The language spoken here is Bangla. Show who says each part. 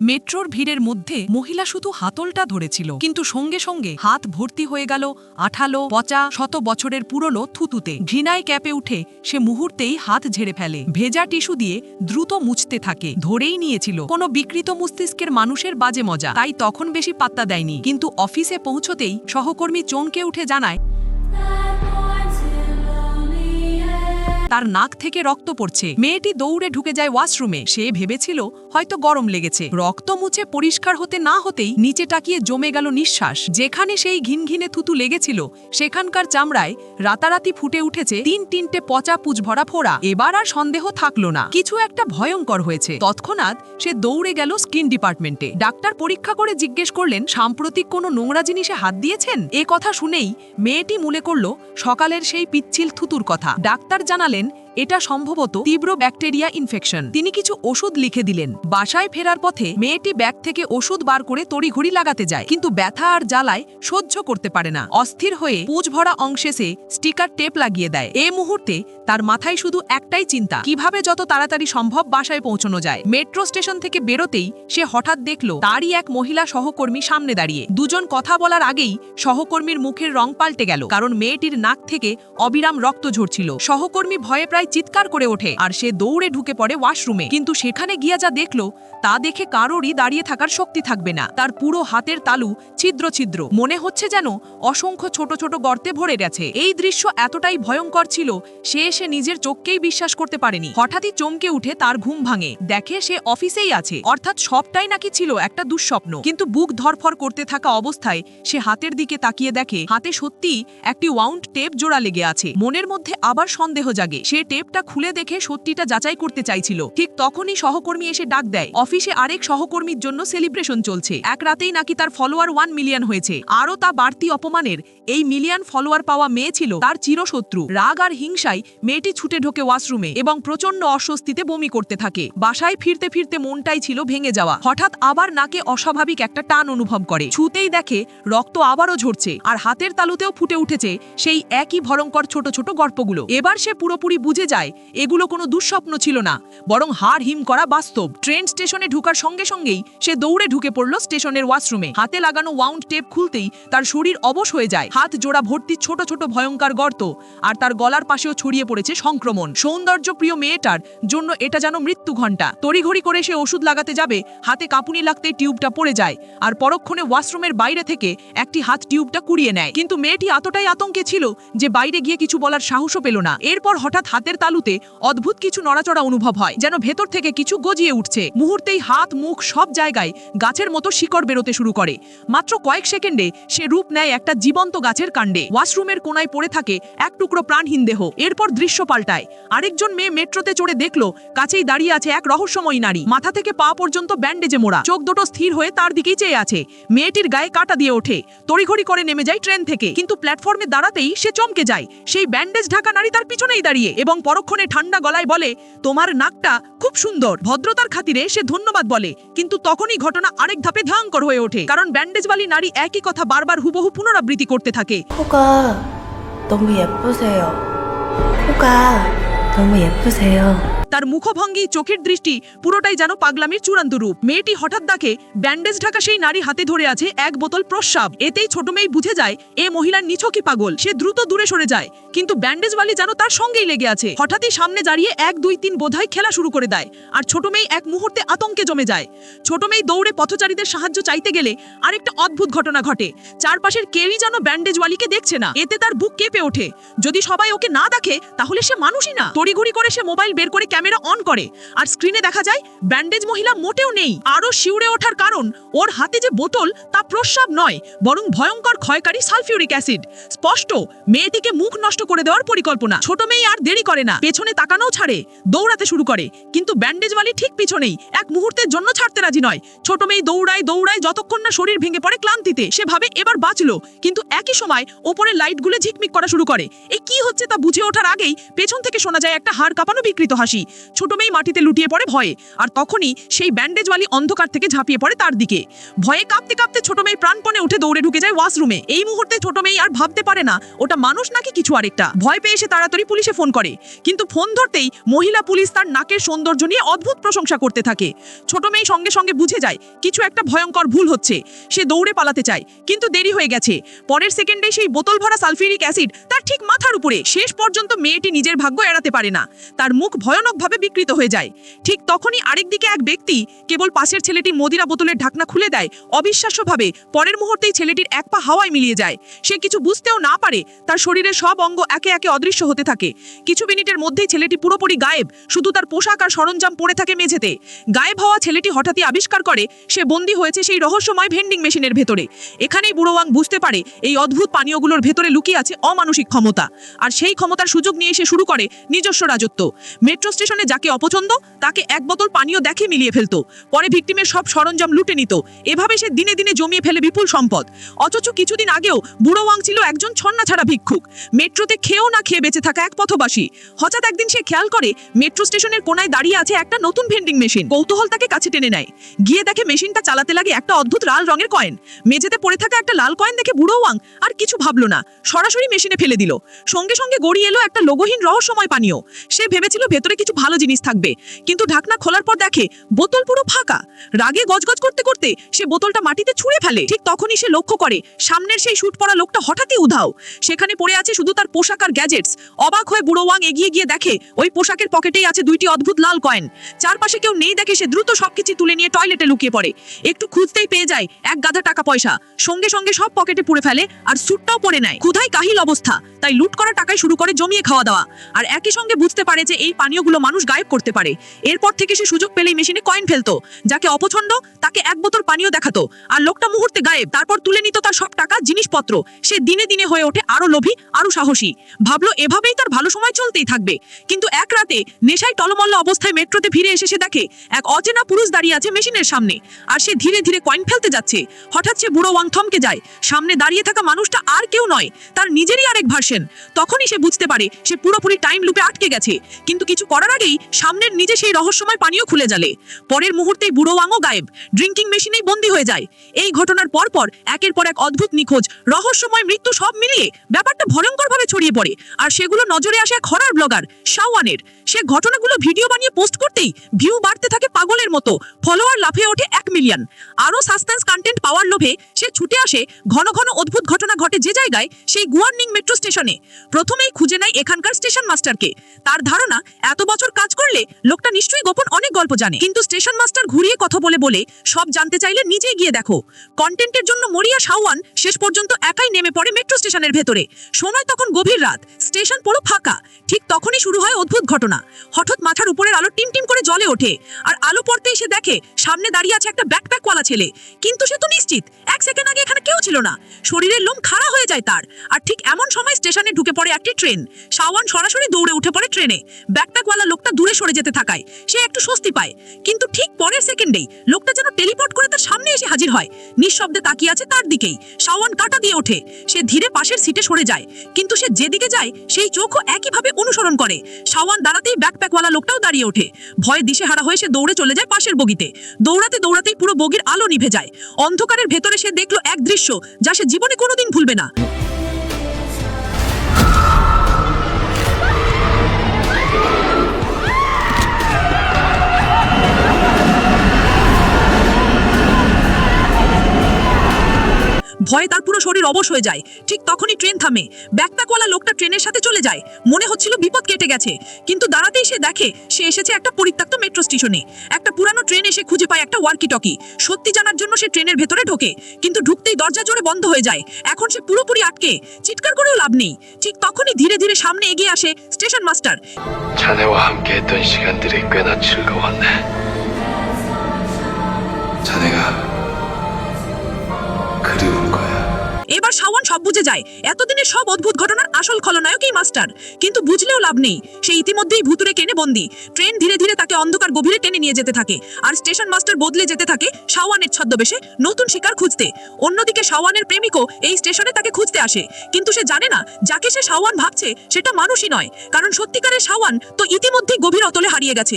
Speaker 1: মেট্রোর ভিড়ের মধ্যে মহিলা শুধু হাতলটা ধরেছিল, কিন্তু সঙ্গে সঙ্গে হাত ভর্তি হয়ে গেল আঠালো, পচা, শত বছরের পুরনো থুতুতে। ঘৃণায় ক্যাপে উঠে সে মুহূর্তেই হাত ঝেড়ে ফেলে। ভেজা টিস্যু দিয়ে দ্রুত মুছতে থাকে। ধরেই নিয়েছিল, কোনো বিকৃত মস্তিষ্কের মানুষের বাজে মজা। তাই তখন বেশি পাত্তা দেয়নি, কিন্তু অফিসে পৌঁছতেই সহকর্মী চমকে উঠে জানায় তার নাক থেকে রক্ত পড়ছে। মেয়েটি দৌড়ে ঢুকে যায় ওয়াশরুমে। সে ভেবেছিল, হয়তো গরম লেগেছে। রক্ত মুছে পরিষ্কার হতে না হতেই নিচে টাকিয়ে জমে গেল নিঃশ্বাস। যেখানে সেই ঘিনঘিনে থুতু লেগেছিল, সেখানকার চামড়ায় রাতারাতি ফুটে উঠেছে তিন তিনটে পচা পুজভরা ফোড়া। এবার আর সন্দেহ থাকল না। কিছু একটা ভয়ঙ্কর হয়েছে। তৎক্ষণাৎ সে দৌড়ে গেল স্কিন ডিপার্টমেন্টে। ডাক্তার পরীক্ষা করে জিজ্ঞেস করলেন, সাম্প্রতিক কোনো নোংরা জিনিসে হাত দিয়েছেন? এ কথা শুনেই মেয়েটি মনে করল, সকালের সেই পিচ্ছিল থুতুর কথা। ডাক্তার জানালেন এটা সম্ভবত তীব্র ব্যাকটেরিয়া ইনফেকশন। তিনি কিছু ওষুধ লিখে দিলেন। বাসায় ফেরার পথে মেয়েটি ব্যাগ থেকে ওষুধ বার করে তড়িঘড়ি লাগাতে যায়, কিন্তু ব্যথা আর জ্বালায় সহ্য করতে পারে না। অস্থির হয়ে পুজ ভরা অংশে সে স্টিকার টেপ লাগিয়ে দেয়। এ মুহূর্তে তার মাথায় শুধু একটাই চিন্তা, কীভাবে যত তাড়াতাড়ি সম্ভব বাসায় পৌঁছানো যায়। মেট্রো স্টেশন থেকে বেরোতেই সে হঠাৎ দেখল, তারই এক মহিলা সহকর্মী সামনে দাঁড়িয়ে। দুজন কথা বলার আগেই সহকর্মীর মুখের রং পাল্টে গেল, কারণ মেয়েটির নাক থেকে অবিরাম রক্ত ঝরছিল। সহকর্মী ভয়ে প্রায় চিৎকার করে ওঠে আর সে দৌড়ে ঢুকে পড়ে ওয়াশরুমে। কিন্তু সেখানে গিয়া যা দেখল, তা দেখে কারোরই দাঁড়িয়ে থাকার শক্তি থাকবে না। তার পুরো হাতের তালু ছিদ্র ছিদ্র। মনে হচ্ছে যেন অসংখ্য ছোট ছোট গর্তে ভরে গেছে। এই দৃশ্য এতটাই ভয়ঙ্কর ছিল, সে সে নিজের চোখকেই বিশ্বাস করতে পারেনি। হঠাৎই চমকে উঠে তার ঘুম ভাঙে। দেখে সে অফিসেই আছে। অর্থাৎ সবটাই নাকি ছিল একটা দুঃস্বপ্ন। কিন্তু বুক ধরফর করতে থাকা অবস্থায় সে হাতের দিকে তাকিয়ে দেখে হাতে সত্যি একটি ওয়াউন্ড টেপ জোড়া লেগে আছে। মনের মধ্যে আবার সন্দেহ জাগে। সে টেপটা খুলে দেখে সত্যিটা যাচাই করতে চাইছিল। ঠিক তখনই সহকর্মী এসে ডাক দেয়। অফিসে আরেক সহকর্মীর জন্য সেলিব্রেশন চলছে। এক রাতেই নাকি তার ফলোয়ার ওয়ান মিলিয়ন হয়েছে। আরও তা বাড়তি অপমানের এই মিলিয়ন ফলোয়ার পাওয়া মেয়ে ছিল তার চিরশত্রু। রাগ আর হিংসায় মেয়েটি ছুটে ঢোকে ওয়াশরুমে এবং প্রচণ্ড অস্বস্তিতে বমি করতে থাকে। বাসায় ফিরতে ফিরতে মনটাই ছিল ভেঙে যাওয়া। হঠাৎ আবার নাকে অস্বাভাবিক একটা টান অনুভব করে। ছুতেই দেখে রক্ত আবারও ঝরছে আর হাতের তালুতেও ফুটে উঠেছে সেই একই ভয়ঙ্কর ছোট ছোট গল্পগুলো। এবার সে পুরোপুরি বুঝে যায়। এগুলো কোনো দুঃস্বপ্ন ছিল না, বরং হাড় হিম করা বাস্তব। ট্রেন স্টেশনে ঢুকার সঙ্গে সঙ্গেই সে দৌড়ে ঢুকে পড়ল স্টেশনের ওয়াশরুমে। হাতে লাগানো ওয়াউন্ড টেপ খুলতেই তার শরীর অবশ হয়ে যায়। হাত জোড়া ভর্তি ছোট ছোট ভয়ঙ্কর গর্ত আর তার গলার পাশেও ছড়িয়ে পড়েছে সংক্রমণ। সৌন্দর্য প্রিয় মেয়েটার জন্য এটা যেন মৃত্যু ঘণ্টা। তড়িঘড়ি করে সে ওষুধ লাগাতে যাবে, হাতে কাঁপুনি লাগতেই টিউবটা পড়ে যায় আর পরক্ষণে ওয়াশরুমের বাইরে থেকে একটি হাত টিউবটা কুড়িয়ে নেয়। কিন্তু মেয়েটি এতটাই আতঙ্কে ছিল যে বাইরে গিয়ে কিছু বলার সাহসও পেল না। এরপর হঠাৎ হাতের তালুতে অদ্ভুত কিছু নড়াচড়া অনুভব হয়, যেন ভেতর থেকে কিছু গজিয়ে উঠছে। মুহূর্তেই হাত, মুখ সব জায়গায় গাছের মতো শিকড় বেরোতে শুরু করে। মাত্র কয়েক সেকেন্ডে সে রূপ নেয় একটা জীবন্ত গাছের কাণ্ডে। ওয়াশরুমের কোনায় পড়ে থাকে এক টুকরো প্রাণহীন দেহ। এরপর দৃশ্য পাল্টায়। আরেকজন মেয়ে মেট্রোতে চড়ে দেখল, কাছেই দাঁড়িয়ে আছে এক রহস্যময়ী নারী। মাথা থেকে পা পর্যন্ত ব্যান্ডেজে মোড়া। চোখ দুটো স্থির হয়ে তার দিকেই চেয়ে আছে। মেয়েটির গায়ে কাটা দিয়ে ওঠে। তড়িঘড়ি করে নেমে যায় ট্রেন থেকে। কিন্তু প্ল্যাটফর্মে দাঁড়াতেই সে চমকে যায়। সেই ব্যান্ডেজ ঢাকা নারী তার পিছনেই দাঁড়িয়ে এবং পরক্ষণে ঠান্ডা গলায় বলে তোমার নাকটা খুব সুন্দর ভদ্রতার খাতিরে সে ধন্যবাদ বলে কিন্তু তখনই ঘটনা আরেক ধাপে ভয়ঙ্কর হয়ে ওঠে কারণ ব্যান্ডেজওয়ালি নারী একই কথা বারবার হুবহু পুনরাবৃত্তি করতে থাকে
Speaker 2: 코가 너무 예쁘세요. 코가 너무 예쁘세요.
Speaker 1: তার মুখভঙ্গি, চোখের দৃষ্টি পুরোটাই যেন পাগলামির চূড়ান্ত রূপ। মেয়েটি হঠাৎ দেখে ব্যান্ডেজ ঢাকা সেই নারী হাতে ধরে আছে এক বোতল প্রস্রাব। এতেই ছোট মেয়ে বুঝে যায়, এ মহিলার নিছকই পাগল। সে দ্রুত দূরে সরে যায়, কিন্তু ব্যান্ডেজ ব্যান্ডেজওয়ালি যেন তার সঙ্গেই লেগে আছে। হঠাৎই সামনে দাঁড়িয়ে এক, দুই, তিন বোধহয় খেলা শুরু করে দেয়, আর ছোট মেয়ে এক মুহূর্তে আতঙ্কে জমে যায়। ছোট মেয়ে দৌড়ে পথচারীদের সাহায্য চাইতে গেলে আরেকটা অদ্ভুত ঘটনা ঘটে। চারপাশের কেউই যেন ব্যান্ডেজওয়ালিকে দেখছে না। এতে তার বুক কেঁপে ওঠে। যদি সবাই ওকে না দেখে, তাহলে সে মানুষই না। তড়িঘড়ি করে সে মোবাইল বের করে ক্যামেরা অন করে। আর স্ক্রিনে দেখা যায়, ব্যান্ডেজ মহিলা মোটেও নেই। আরও শিউরে ওঠার কারণ, ওর হাতে যে বোতল, তা প্রস্রাব নয়, বরং ভয়ঙ্কর ক্ষয়কারী সালফিউরিক অ্যাসিড। স্পষ্ট, মেয়েটিকে মুখ নষ্ট করে দেওয়ার পরিকল্পনা। ছোট মেয়ে আর দেরি করে না, পেছনে তাকানোও ছাড়ে, দৌড়াতে শুরু করে। কিন্তু ব্যান্ডেজওয়ালি ঠিক পিছনেই, এক মুহূর্তের জন্য ছাড়তে রাজি নয়। ছোট মেয়ে দৌড়ায় দৌড়ায় যতক্ষণ না শরীর ভেঙে পড়ে ক্লান্তিতে, সে ভাবে এবার বাঁচলো। কিন্তু একই সময় ওপরে লাইটগুলো ঝিকমিক করা শুরু করে। এই কি হচ্ছে তা বুঝে ওঠার আগেই, পেছন থেকে শোনা যায় একটা হাড় কাঁপানো বিকৃত হাসি। ছোট মেয়ে মাটিতে লুটিয়ে পড়ে ভয়ে, আর তখনই সেই ব্যান্ডেজওয়ালি অন্ধকার থেকে ঝাঁপিয়ে পড়ে তার দিকে। ভয়ে কাঁপতে কাঁপতে ছোট মেয়ে প্রাণপণে উঠে দৌড়ে ঢুকে যায় ওয়াশরুমে এই মুহূর্তে ছোট মেয়ে আর ভাবতে পারে না, ওটা মানুষ নাকি কিছু আরেকটা। ভয় পেয়ে সে তাড়াতাড়ি পুলিশে ফোন করে। কিন্তু ফোন ধরতেই মহিলা পুলিশ তার নাকের সৌন্দর্য নিয়ে অদ্ভুত প্রশংসা করতে থাকে। ছোট মেয়ে সঙ্গে সঙ্গে বুঝে যায়, কিছু একটা ভয়ঙ্কর ভুল হচ্ছে। সে দৌড়ে পালাতে চায়, কিন্তু দেরি হয়ে গেছে। পরের সেকেন্ডে সেই বোতল ভরা সালফিউরিক অ্যাসিড তার ঠিক মাথার উপরে। শেষ পর্যন্ত মেয়েটি নিজের ভাগ্য এড়াতে পারে না। তার মুখ ভয়ানকভাবে বিকৃত হয়ে যায়। ঠিক তখনই আরেকদিকে এক ব্যক্তি কেবল পাশের ছেলেটি মদিরা বোতলের ঢাকনা খুলে দেয়। অবিশ্বাস্যভাবে পরের মুহূর্তেই ছেলেটির এক পা হাওয়ায় মিলিয়ে যায়। সে কিছু বুঝতেও না পারে, তার শরীরের সব অঙ্গ একে একে অদৃশ্য হতে থাকে। কিছু মিনিটের মধ্যেই ছেলেটি পুরোপুরি গায়েব, শুধু তার পোশাক আর সরঞ্জাম পড়ে থাকে মেঝেতে। গায়েব হওয়া ছেলেটি হঠাৎই আবিষ্কার করে, সে বন্দী হয়েছে সেই রহস্যময় ভেন্ডিং মেশিনের ভেতরে। এখানেই বুড়োয়াং বুঝতে পারে, এই অদ্ভুত পানীয়গুলোর ভেতরে লুকিয়ে আছে অমানসিক ক্ষমতা। আর সেই ক্ষমতার সুযোগ নিয়ে সে শুরু করে নিজস্ব রাজত্ব। মেট্রো স্টেশনে যাকে অপছন্দ, তাকে এক বোতল পানীয় দেখে মিলিয়ে ফেলতো। পরে ভিকটিমের সব সরঞ্জাম লুটে নিত। এভাবে সে দিনে দিনে জমিয়ে ফেলে বিপুল সম্পদ। অথচ কিছুদিন আগেও বুড়ো ওয়াং ছিল একজন ছন্না ছাড়া ভিক্ষুক। মেট্রোতে খেয়েও না খেয়ে বেঁচে থাকা এক পথবাসী। হঠাৎ একদিন সে খেয়াল করে, মেট্রো স্টেশনের কোনায় দাঁড়িয়ে আছে একটা নতুন ভেন্ডিং মেশিন। কৌতূহল তাকে কাছে টেনে নেয়। গিয়ে দেখে মেশিনটা চালাতে লাগে একটা অদ্ভুত লাল রঙের কয়েন। মেঝেতে পড়ে থাকা একটা লাল কয়েন দেখে বুড়ো ওয়াং আর কিছু ভাবলো না। সরাসরি মেশিনে ফেলে দিল। সঙ্গে সঙ্গে গড়িয়ে এলো একটা লোগোহীন রহস্যময় পানীয়। সে ভেবেছিল ভেতরে কিছু ভালো জিনিস থাকবে। কিন্তু ঢাকনা খোলার পর দেখে বোতল পুরো ফাঁকা। রাগে গজগজ করতে করতে সে বোতলটা মাটিতে ছুঁড়ে ফেলে। ঠিক তখনই সে লক্ষ্য করে, সামনের সেই শুট পরা লোকটা হঠাৎই উধাও। সেখানে পড়ে আছে শুধু তার পোশাক আর গ্যাজেটস। অবাক হয়ে বুড়ো ওয়াং এগিয়ে গিয়ে দেখে, ওই পোশাকের পকেটেই আছে দুইটি অদ্ভুত লাল কয়েন। চারপাশে কেউ নেই দেখে সে দ্রুত সবকিছু তুলে নিয়ে টয়লেটে লুকিয়ে পড়ে। একটু খুঁজতেই পেয়ে যায় এক গাধা টাকা পয়সা সঙ্গে সঙ্গে সব পকেটে পুড়ে ফেলে আর স্যুটটাও পরে নেয়। ক্ষুধাই কাহিল অবস্থা। তাই লুট করা টাকায় শুরু করে জমিয়ে খাওয়া দাওয়া আর একই সঙ্গে বুঝতে পারে যে এই পানীয়গুলো মানুষ গায়েব করতে পারে। এরপর থেকে সে সুযোগ পেলেই মেশিনে কয়েন ফেলতো, যাকে অপছন্দ তাকে এক বোতল পানীয় দেখাতো। আর লোকটা মুহূর্তে গায়েব, তারপর তুলে নিত তার সব টাকা, জিনিসপত্র। সে দিনে দিনে হয়ে ওঠে আরও লোভী, আরও সাহসী। ভাবলো এভাবেই তার ভালো সময় চলতেই থাকবে। কিন্তু এক রাতে নেশায় টলমল্ল অবস্থায় মেট্রোতে ফিরে এসে সে দেখে এক অচেনা পুরুষ দাঁড়িয়ে আছে মেশিনের সামনে। আর সে ধীরে ধীরে কয়েন ফেলতে যাচ্ছে। হঠাৎ সে বুড়ো ওয়াং থমকে যায়। সামনে দাঁড়িয়ে থাকা মানুষটা আর কেউ নয়, তার নিজেরই আরেক ভার্সন তখনই সে বুঝতে পারে সে পুরোপুরি টাইম লুপে আটকে গেছে। কিন্তু কিছু করার আগেই সামনের নিজে সেই রহস্যময় পানীয় খুলে জালে পরের মুহূর্তেই বুড়ো ওয়াংও গায়েব। ড্রিঙ্কিং মেশিনেই বন্দী হয়ে যায়। এই ঘটনার পর পর একের পর এক অদ্ভুত নিখোঁজ, রহস্যময় মৃত্যু সব মিলিয়ে ব্যাপারটা ভয়ঙ্করভাবে ছড়িয়ে পড়ে। আর সেগুলো নজরে আসে এক হরার ব্লগার শাওয়ানের। সে ঘটনাগুলো ভিডিও বানিয়ে পোস্ট করতেই ভিউ বাড়তে থাকে পাগলের মতো। ফলোয়ার লাফিয়ে ওঠে এক মিলিয়ন আরও সাসপেন্স কন্টেন্ট পাওয়ার লোভে সে ছুটে আসে ঘন ঘন অদ্ভুত ঘটনা ঘটে যে জায়গায় সেই গুয়ার্নিং মেট্রো স্টেশনে প্রথমেই খুঁজে নেয় এখানকার স্টেশন মাস্টারকে তার ধারণা, এত বছর কাজ করলে লোকটা নিশ্চয়ই গোপন অনেক গল্প জানে। কিন্তু স্টেশন মাস্টার ঘুরিয়ে কথা বলে বলে সব জানতে চাইলে নিজেই গিয়ে দেখো। কন্টেন্টের জন্য মরিয়া, শাওয়ান শেষ পর্যন্ত একাই নেমে পড়ে মেট্রো স্টেশনের ভেতরে। সময় তখন গভীর রাত। স্টেশন পুরো ফাঁকা। ঠিক তখনই শুরু হয় অদ্ভুত ঘটনা। হঠাৎ মাথার উপরের আলো টিম টিম করে জলে ওঠে। আর আলো পড়তেই সে দেখে সামনে দাঁড়িয়ে আছে একটা ব্যাকপ্যাকওয়ালা ছেলে। কিন্তু সে তো নিশ্চিত। এক সেকেন্ড আগে এখানে কেউ ছিল না। শরীরের লোম খাড়া হয়ে যায় তার। আর ঠিক এমন সময় স্টেশনে ঢুকে পড়ে একটি ট্রেন। সাওয়ান সরাসরি দৌড়ে উঠে পড়ে ট্রেনে। ব্যাকপ্যাকওয়ালা লোকটা দূরে সরে যেতে থাকায়, সে একটু স্বস্তি পায়। কিন্তু ঠিক পরের সেকেন্ডেই লোকটা যেন টেলিপোর্ট করে তার সামনে এসে হাজির হয়। নিঃশব্দে তাকিয়ে আছে তার দিকেই। শাওয়ান কাটা দিয়ে ওঠে। সে ধীরে পাশের সিটে সরে যায়। কিন্তু সে যেদিকে যায়, সেই চোখও একইভাবে অনুসরণ করে। শাওয়ান দাঁড়াতেই ব্যাকপ্যাকওয়ালা লোকটাও দাঁড়িয়ে ওঠে। ভয়ে দিশেহারা হয়ে সে দৌড়ে চলে যায় পাশের বগিতে। দৌড়াতে দৌড়াতেই পুরো বগির আলো নিভে যায়। অন্ধকারের ভেতরে সে দেখল এক দৃশ্য যা সে জীবনে কোনোদিন ভুলবে না। ভয়ে তার পুরো শরীর অবশ হয়ে যায় ঠিক তখনই ট্রেন থামে ব্যাকপ্যাকওয়ালা লোকটা ট্রেনের সাথে চলে যায় মনে হচ্ছিল বিপদ কেটে গেছে কিন্তু দাঁড়াতেই সে দেখে সে এসেছে একটা পরিত্যক্ত মেট্রো স্টেশনে একটা পুরানো ট্রেন এসে খুঁজে পায় একটা ওয়ার্কি টকি সত্যি জানার জন্য সে ট্রেনের ভেতরে ঢোকে কিন্তু ঢুকতেই দরজা জোরে বন্ধ হয়ে যায় এখন সে পুরোপুরি আটকে চিৎকার করেও লাভ নেই ঠিক তখনই ধীরে ধীরে সামনে এগিয়ে আসে স্টেশন মাস্টার
Speaker 3: 자네와 함께했던 시간들이 꽤나 즐거웠네. 자네가
Speaker 1: এবার শাওয়ান সব বুঝে যায়। এতদিনের সব অদ্ভুত ঘটনার আসল খলনায়কই মাস্টার। কিন্তু বুঝলেও লাভ নেই। সে ইতিমধ্যেই ভুতুরে কেনে বন্দি। ট্রেন ধীরে ধীরে তাকে অন্ধকার গভীরে টেনে নিয়ে যেতে থাকে। আর স্টেশন মাস্টার বদলে যেতে থাকে শাওয়ানের ছদ্মবেশে নতুন শিকার খুঁজতে। অন্যদিকে শাওয়ানের প্রেমিকও এই স্টেশনে তাকে খুঁজতে আসে। কিন্তু সে জানে না, যাকে সে শাওয়ান ভাবছে সেটা মানুষই নয়। কারণ সত্যিকারের শাওয়ান তো ইতিমধ্যেই গভীর অতলে হারিয়ে গেছে।